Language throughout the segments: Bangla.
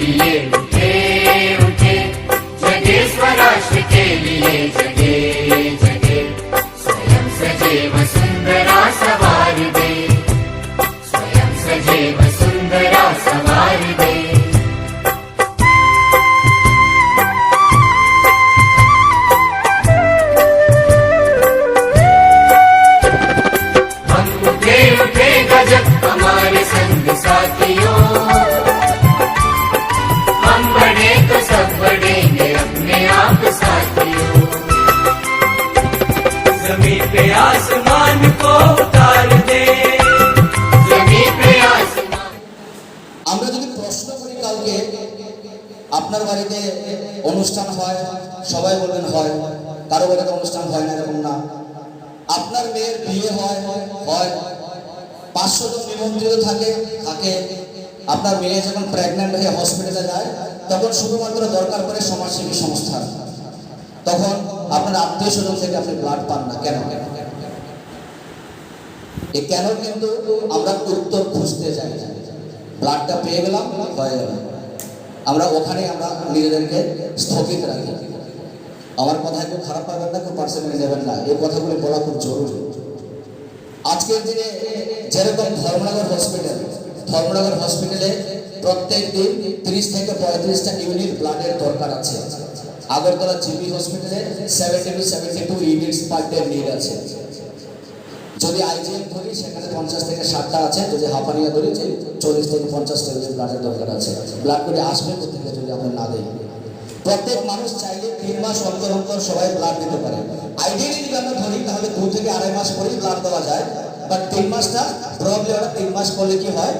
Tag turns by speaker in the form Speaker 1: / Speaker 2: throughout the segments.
Speaker 1: लिए उठे उठे जगे स्वराष्ट्र के लिए जगे जगे स्वयं सजेव सुंदरा सवार दे स्वयं सजेव सुंदरा सवार
Speaker 2: অনুষ্ঠান হয়, সবাই বলবেন হয়। কারও বাড়িতে অনুষ্ঠান হয় না, এরকম না। আপনার মেয়ের বিয়ে হয় পাঁচশো জন নিমন্ত্রিত থাকে থাকে। আপনার মেয়ে যখন প্রেগনেন্ট হয়ে হসপিটালে যায়, তখন শুধুমাত্র দরকার পড়ে সমাজসেবী সংস্থা। তখন আপনার আত্মীয় স্বজন থেকে আপনি ব্লাড পান না। কেন? এ কেন কিন্তু আমরা উত্তর খুঁজতে যাই? ব্লাডটা পেয়ে গেলাম, হয়ে গেল। আমরা ওখানে আমরা নিজেদেরকে স্থগিত রাখি। আমার কথা একটু খারাপ পাবেন না, খুব পার্সেন্টেজ নেবেন না। এই কথাগুলি বলা খুব জরুরি। আজকের দিনে যেরকম ধর্মনগর হসপিটাল ধর্মনগর হসপিটালে প্রত্যেক দিন তিরিশ থেকে পঁয়ত্রিশটা ইউনিট ব্লাডের দরকার আছে। Agartala GB hospital seventy two seventy two units per day need আছে। যদি আইজিএম ধরি, সেখানে পঞ্চাশ থেকে ষাটটা আছে। যদি হাঁপানিয়া ধরি, যে চল্লিশ থেকে পঞ্চাশটা ইউনিট ব্লাডের দরকার আছে। ব্লাড করে আসবে কোথেকে যদি আমরা না দেই প্রত্যেক মানুষ চাইলে তিন মাস অন্তর অন্তর সবাই ব্লাড দিতে পারে। আইডিয়ালি যদি আমরা ধরি, তাহলে দু থেকে আড়াই মাস পরেই ব্লাড দেওয়া যায়। বাট তিন মাসটা প্রবলি ওটা তিন মাস করলে কি হয়?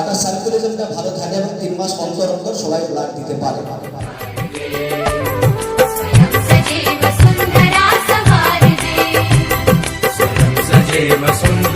Speaker 2: ওটা সার্কুলেশনটা ভালো থাকে এবং তিন মাস অন্তর অন্তর সবাই ব্লাড দিতে পারে।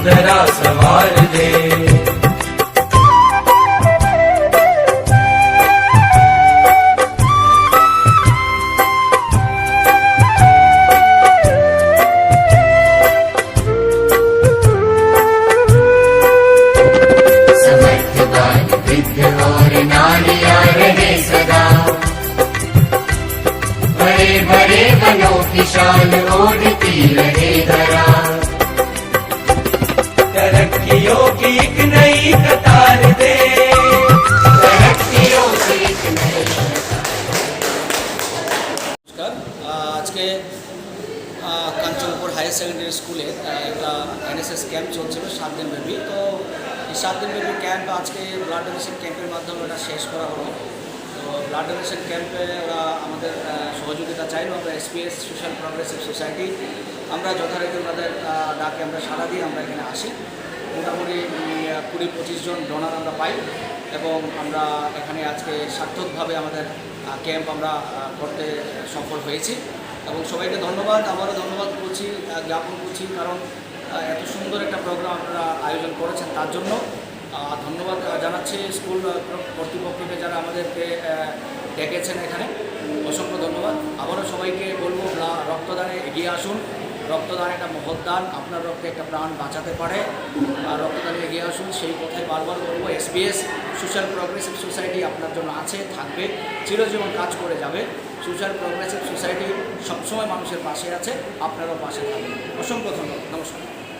Speaker 3: सजेव
Speaker 4: सुंदरा सवार दे
Speaker 1: समर्थवान वृद्ध और नारिया रहे सदा बड़े बड़े वनों की शान ओढ़ती रहे
Speaker 5: স্কুলে একটা এনএসএস ক্যাম্প চলছিল সাত দিন ব্যাপী। তো এই সাত দিন ব্যাপী ক্যাম্প আজকে ব্লাড ডোনেশন ক্যাম্পের মাধ্যমে ওটা শেষ করা হলো। তো ব্লাড ডোনেশন ক্যাম্পে ওরা আমাদের সহযোগিতা চাইলো, আমরা এসপিএস সোশ্যাল প্রগ্রেসিভ সোসাইটি আমরা যথারীতি ওনাদের ডাকে আমরা সাড়া দিয়ে আমরা এখানে আসি। মোটামুটি কুড়ি পঁচিশ জন ডোনার আমরা পাই এবং আমরা এখানে আজকে সার্থকভাবে আমাদের ক্যাম্প আমরা করতে সফল হয়েছি। এবং সবাইকে ধন্যবাদ। আবারও ধন্যবাদ করছি জ্ঞাপন করছি কারণ এত সুন্দর একটা প্রোগ্রাম আপনারা আয়োজন করেছেন তার জন্য। ধন্যবাদ জানাচ্ছি স্কুল কর্তৃপক্ষকে যারা আমাদেরকে ডেকেছেন এখানে। অসংখ্য ধন্যবাদ। আবারও সবাইকে বলব ব্লা- রক্তদানে এগিয়ে আসুন। রক্তদান একটা মহৎদান আপনার রক্তে একটা প্রাণ বাঁচাতে পারে। আর রক্তদানে এগিয়ে আসুন। সেই কথাই বারবার বলব এসবিএস সোশ্যাল প্রগ্রেসিভ সোসাইটি আপনার জন্য আছে, থাকবে। চিরজীবন কাজ করে যাবে। সোশ্যাল প্রগ্রেসিভ সোসাইটি সবসময় মানুষের পাশে আছে, আপনারও পাশে থাকবে। অসংখ্য ধন্যবাদ। নমস্কার।